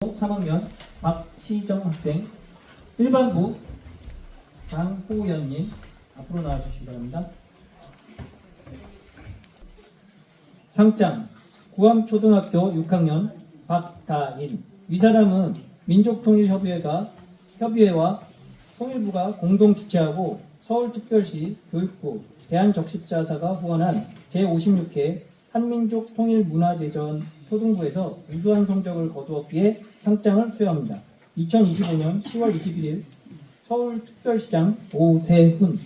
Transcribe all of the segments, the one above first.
3학년 박시정 학생, 일반부 장호연님 앞으로 나와주시기 바랍니다. 상장 구암초등학교 6학년 박다인 위 사람은 민족통일협의회가 협의회와 통일부가 공동 주최하고 서울특별시 교육부 대한적십자사가 후원한 제56회 한민족 통일문화제전 초등부에서 우수한 성적을 거두었기에 상장을 수여합니다. 2025년 10월 21일 서울특별시장 오세훈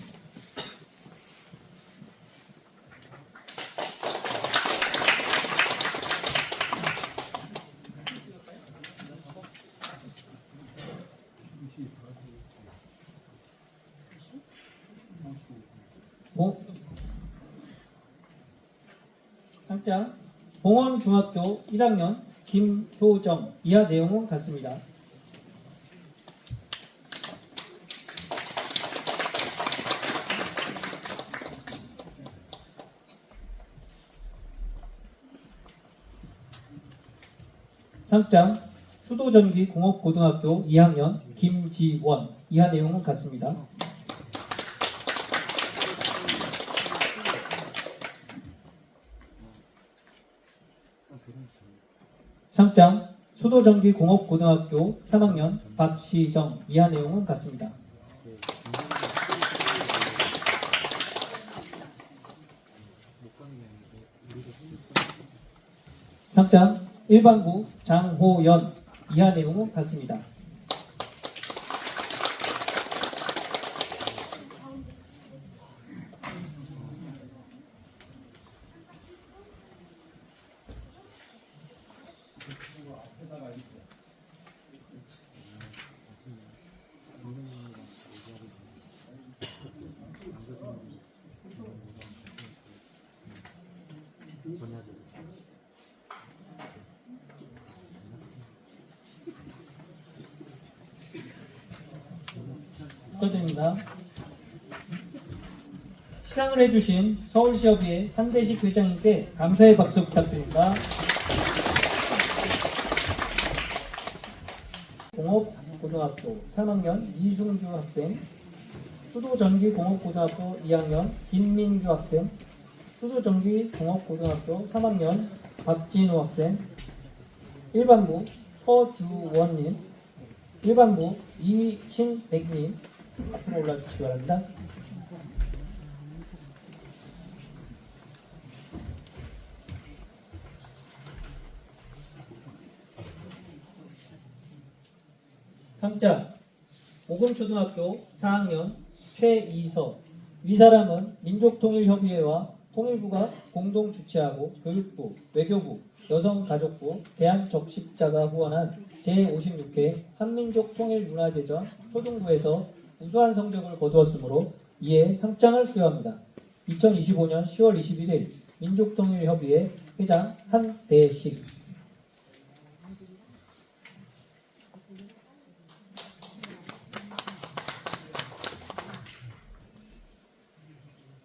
봉, 상장 봉원중학교 1학년 김효정 이하 내용은 같습니다. 상장 수도전기 공업고등학교 2학년 김지원 이하 내용은 같습니다. 상장 수도전기공업고등학교 3학년 박시정 이하 내용은 같습니다. 상장 일반부 장호연 이하 내용은 같습니다. 축하드립니다. 시상을 해주신 서울시협의회 한대식 회장님께 감사의 박수 부탁드립니다. 공업고등학교 3학년 이승주 학생, 수도전기공업고등학교 2학년 김민규 학생, 수도전기공업고등학교 3학년 박진우 학생, 일반부 서주원님, 일반부 이신백님 앞으로 올라주시기 바랍니다. 상장 오금초등학교 4학년 최이서 위 사람은 민족통일협의회와 통일부가 공동 주최하고 교육부, 외교부, 여성가족부, 대한적십자가 후원한 제56회 한민족 통일문화제전 초등부에서 우수한 성적을 거두었으므로 이에 상장을 수여합니다. 2025년 10월 21일 민족통일협의회 회장 한대식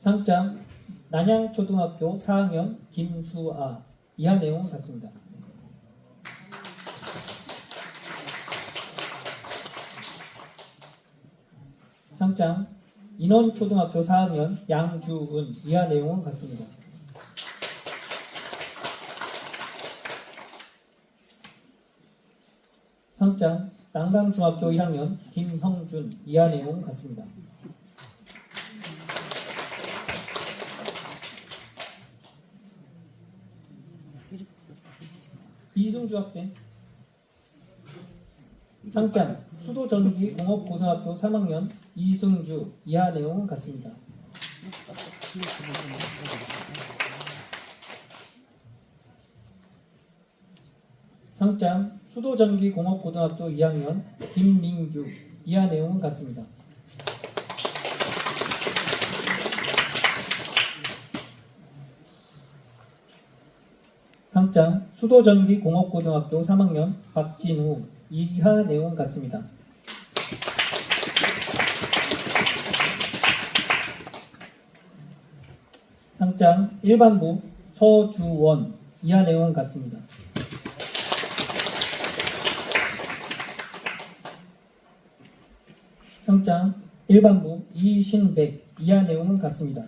상장 난양초등학교 4학년 김수아 이하 내용은 같습니다. 상장 인원초등학교 4학년 양주은 이하 내용은 같습니다. 상장 난강중학교 1학년 김형준 이하 내용은 같습니다. 이승주 학생 상장 수도전기공업고등학교 3학년 이승주 이하 내용은 같습니다. 상장 수도전기공업고등학교 2학년 김민규 이하 내용은 같습니다. 3장 수도전기공업고등학교 3학년 박진우 이하 내용 같습니다. 상장 일반부 서주원 이하 내용 같습니다. 상장 일반부 이신백 이하 내용은 같습니다.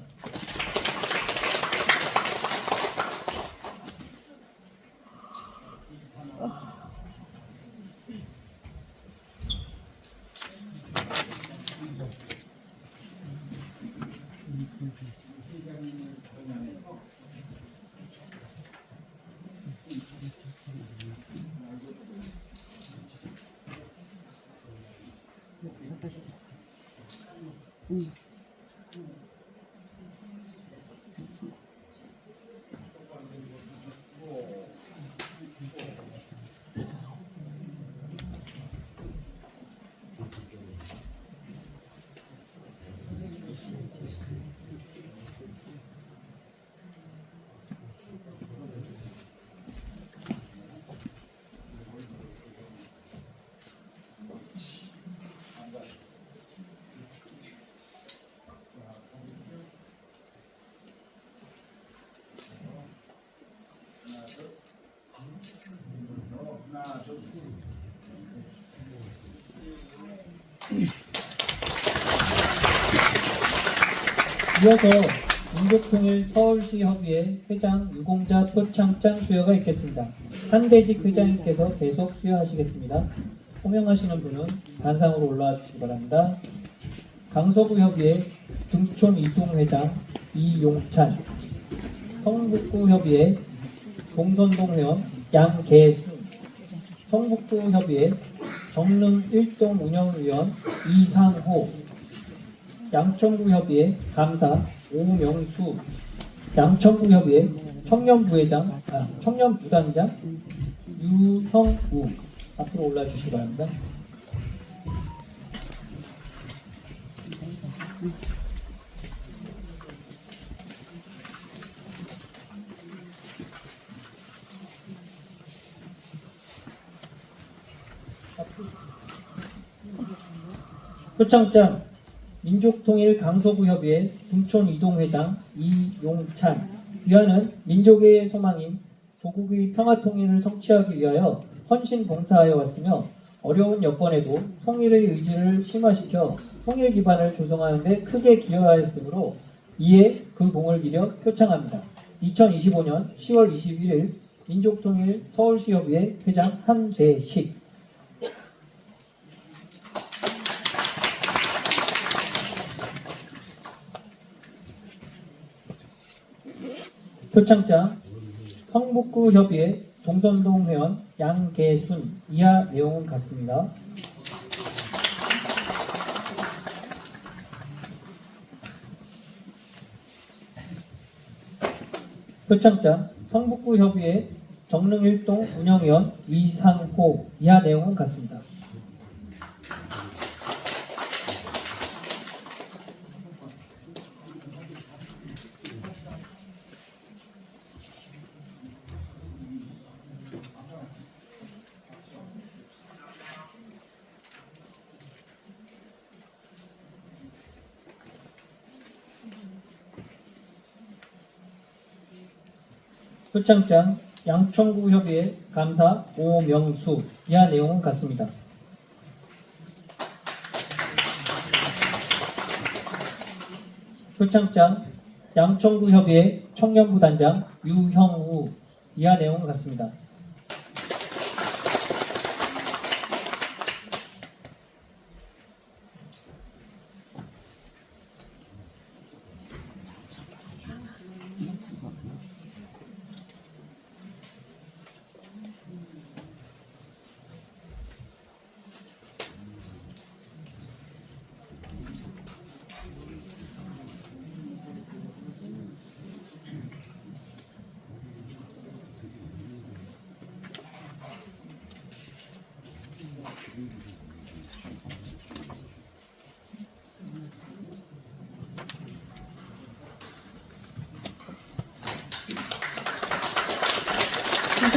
이어서 민족통일 서울시 협의회 회장 유공자 표창장 수여가 있겠습니다. 한대식 회장님께서 계속 수여하시겠습니다. 호명하시는 분은 단상으로 올라와 주시기 바랍니다. 강서구 협의회 등촌 이동 회장 이용찬, 성북구 협의회 동선동 회원 양계순, 성북구 협의회 정릉 1동 운영위원 이상호, 양천구 협의회 감사 오명수, 양천구 협의회 청년부회장, 아, 청년부단장 유형우 앞으로 올라 주시기 바랍니다. 표창장 민족통일 강서구협의회 등촌 이동회장 이용찬 위원은 민족의 소망인 조국의 평화통일을 성취하기 위하여 헌신 봉사하여 왔으며 어려운 여건에도 통일의 의지를 심화시켜 통일 기반을 조성하는 데 크게 기여하였으므로 이에 그 공을 기려 표창합니다. 2025년 10월 21일 민족통일 서울시협의회 회장 한대식 표창장 성북구 협의회 동선동 회원 양계순 이하 내용은 같습니다. 표창장 성북구 협의회 정릉 1동 운영위원 이상호 이하 내용은 같습니다. 표창장 양천구 협의회 감사 오명수 이하 내용은 같습니다. 표창장 양천구 협의회 청년부 단장 유형우 이하 내용은 같습니다.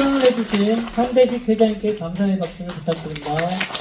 시상을 해주신 한대식 회장님께 감사의 박수를 부탁드립니다.